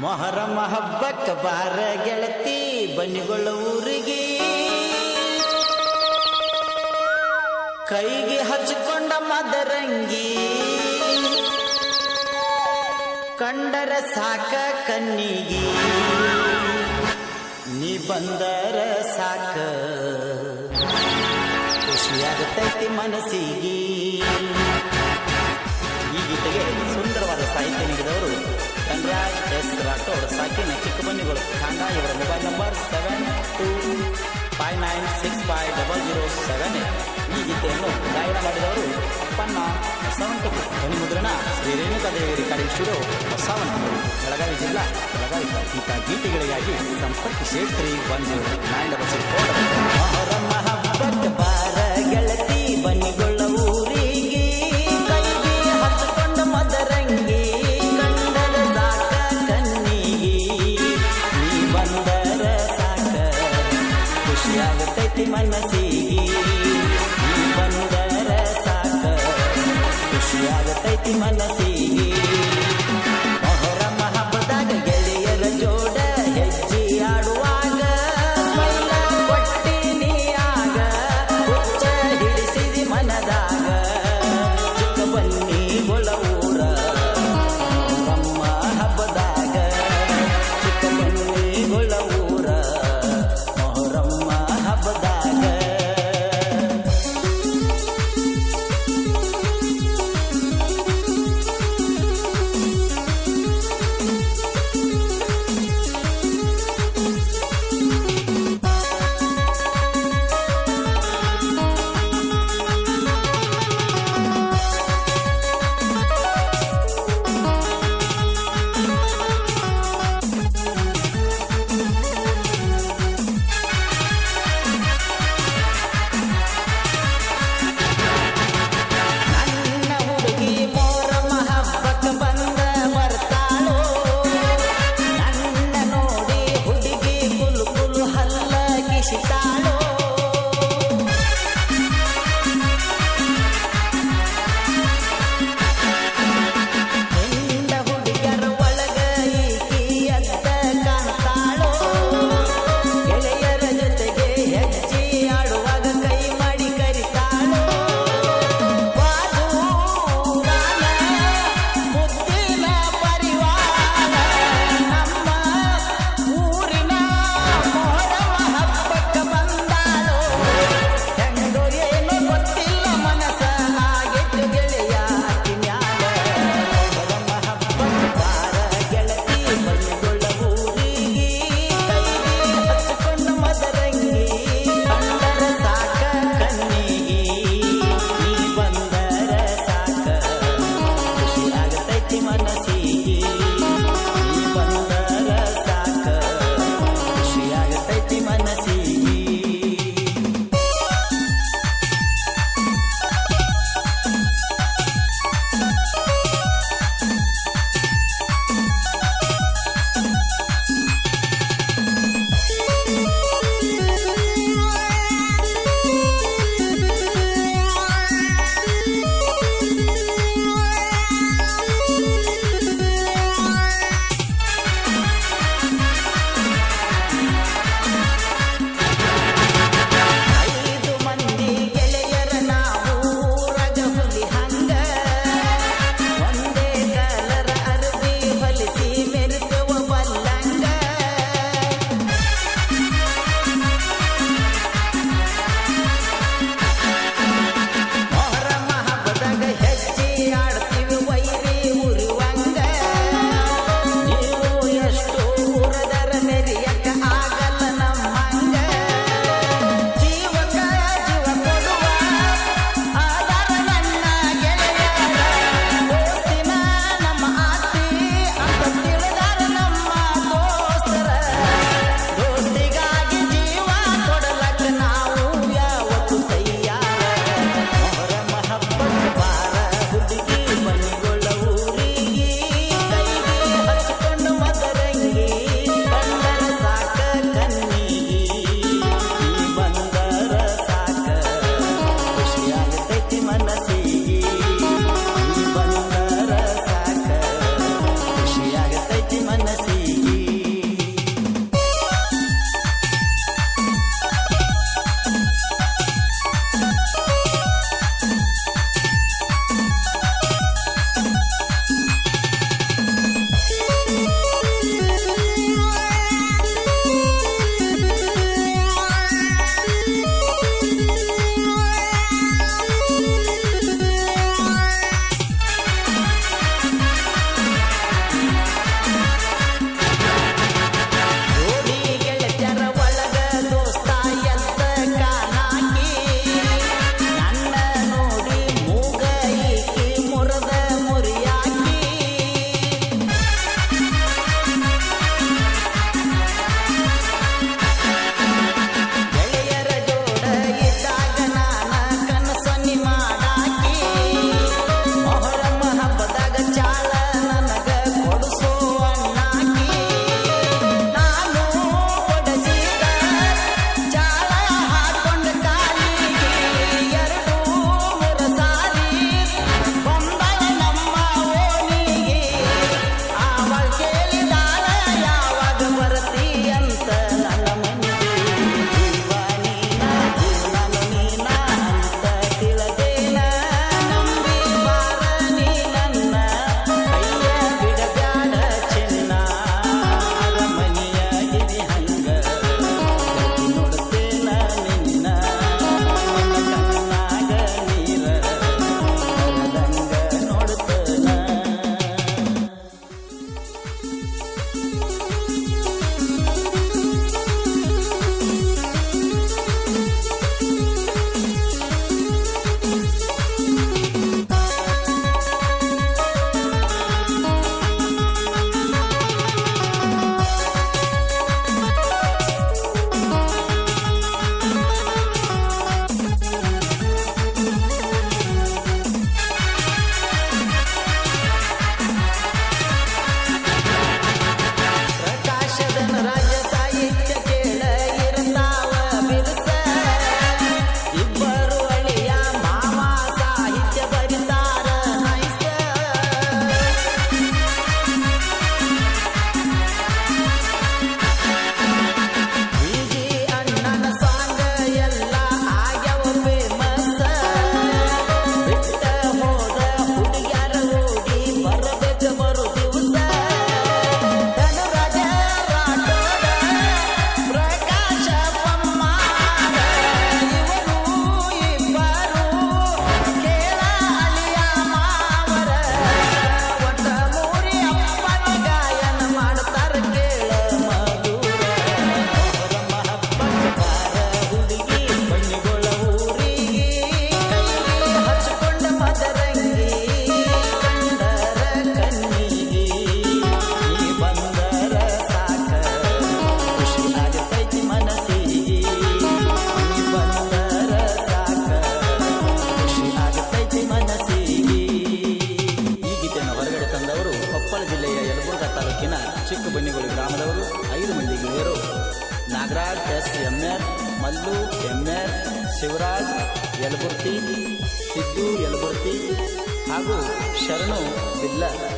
ಮೊಹರಮ ಹಬ್ಬಕ್ಕ ಬಾರ ಗೆಳತಿ ಬನ್ನಿಗೊಳ್ಳ ಊರಿಗೆ. ಕೈಗೆ ಹಚ್ಚಿಕೊಂಡ ಮದರಂಗಿ. ಕಂಡರ ಸಾಕ ಕನ್ನಿಗೆ ನೀ ಬಂದರ ಸಾಕ. ಖುಷಿಯಾಗತೈತಿ ಮನಸ್ಸಿಗೆ. ಈ ಗೀತೆಗೆ ಸುಂದರವಾದ ಸಾಹಿತ್ಯ ಎಸ್ ಸಾಕಿನ ಸಾಕಿನ ಚಿಕ್ಕಬನ್ನಿಗಳು ಖಾಂಡ ಇವರ mobile number seven two five nine six five double zero seven ಈ ಗೀತೆಯನ್ನು ಗಾಯನ ಮಾಡಿದವರು ಅಪ್ಪಣ್ಣ ಧ್ವನಿ ಮುದ್ರಣ ಶ್ರೀ ರೇಣುಕಾದೇವಿ ರೆಕಾರ್ಡಿಂಗ್ ಸ್ಟುಡಿಯೋ ಹೊಸವಂತಪುರ ಬೆಳಗಾವಿ ಜಿಲ್ಲಾ ಬೆಳಗಾವಿ ಗೀತ ಗೀತೆಗಳಿಗಾಗಿ ಸಂಪರ್ಕಿಸಿ three one zero nine double six four ಮನಸ್ಸಿಗೆ ಬಂದರ ಸಾಕ. ಖುಷಿಯಾಗತೈತಿ ಮನಸ್ಸಿಗೆ ಗ್ರಾಮದವರು ಐದು ಮಂದಿ ಗೆಳೆಯರು. Nagaraj, S. MR Mallu MR Shivaraj, Yalaburti, Siddu Yalaburti ಹಾಗೂ ಶರಣು ಬಿಲ್ಲ